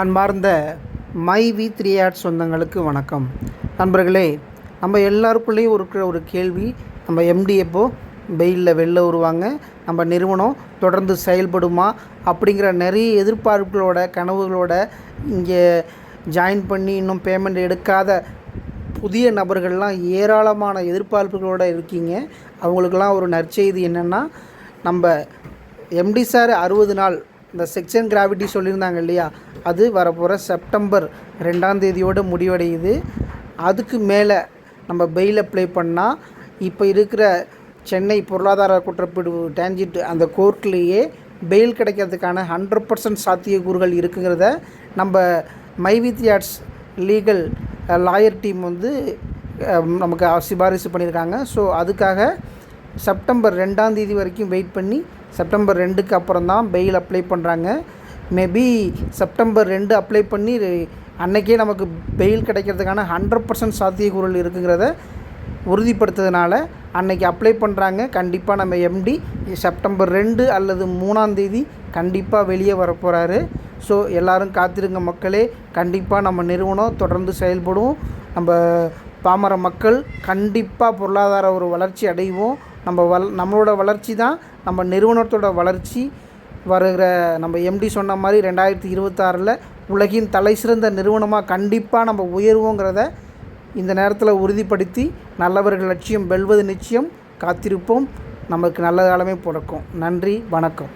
அன்பார்ந்த my we three add சொந்தங்களுக்கு வணக்கம். நண்பர்களே நம்ம எல்லாருக்குள்ளேயும் இருக்கிற ஒரு கேள்வி நம்ம எம்டி எப்போ வெயிலில் வெளில வருவாங்க நம்ம நிறுவனம் தொடர்ந்து செயல்படுமா அப்படிங்கிற நிறைய எதிர்பார்ப்புகளோட கனவுகளோட இங்கே ஜாயின் பண்ணி இன்னும் பேமெண்ட் எடுக்காத புதிய நபர்கள்லாம் ஏராளமான எதிர்பார்ப்புகளோடு இருக்கீங்க. அவங்களுக்கெல்லாம் ஒரு நற்செய்தி என்னென்னா நம்ம எம்டி சார் அறுபது நாள் இந்த செக்ஷன் கிராவிட்டி சொல்லியிருந்தாங்க இல்லையா? அது வரப்போகிற செப்டம்பர் ரெண்டாம் தேதியோடு முடிவடையுது. அதுக்கு மேலே நம்ம பெயில் அப்ளை பண்ணால் இப்போ இருக்கிற சென்னை பொருளாதார குற்றப்பிடிவு டேஞ்சிட் அந்த கோர்ட்லேயே பெயில் கிடைக்கிறதுக்கான ஹண்ட்ரட் பர்சன்ட் சாத்தியக்கூறுகள் இருக்குங்கிறத நம்ம மைவித்ரி யாட்ஸ் லீகல் லாயர் டீம் வந்து நமக்கு சிபாரிசு பண்ணியிருக்காங்க. ஸோ அதுக்காக செப்டம்பர் ரெண்டாம் தேதி வரைக்கும் வெயிட் பண்ணி செப்டம்பர் ரெண்டுக்கு அப்புறம் தான் பெயில் அப்ளை பண்ணுறாங்க மேபி செப்டம்பர் ரெண்டு அப்ளை பண்ணி அன்னைக்கே நமக்கு பெயில் கிடைக்கிறதுக்கான ஹண்ட்ரட் பர்சன்ட் சாத்தியக்கூறல் இருக்குங்கிறத உறுதிப்படுத்துறதுனால அன்னைக்கு அப்ளை பண்ணுறாங்க கண்டிப்பாக நம்ம எம்டி செப்டம்பர் ரெண்டு அல்லது மூணாந்தேதி கண்டிப்பாக வெளியே வர போகிறாரு ஸோ எல்லோரும் காத்திருங்க மக்களே. கண்டிப்பாக நம்ம நிறுவனம் தொடர்ந்து செயல்படும். நம்ம பாமர மக்கள் கண்டிப்பாக பொருளாதார ஒரு வளர்ச்சி அடைவோம். நம்ம வல் நம்மளோட வளர்ச்சி தான் நம்ம நிறுவனத்தோட வளர்ச்சி. வருகிற நம்ம எம்டி சொன்ன மாதிரி ரெண்டாயிரத்தி இருபத்தாறில் உலகின் தலை சிறந்த நிறுவனமாக கண்டிப்பாக நம்ம உயர்வோங்கிறத இந்த நேரத்தில் உறுதிப்படுத்தி நல்லவர்கள் லட்சியம் வெல்வது நிச்சயம். காத்திருப்போம். நமக்கு நல்ல காலமே பிறக்கும். நன்றி வணக்கம்.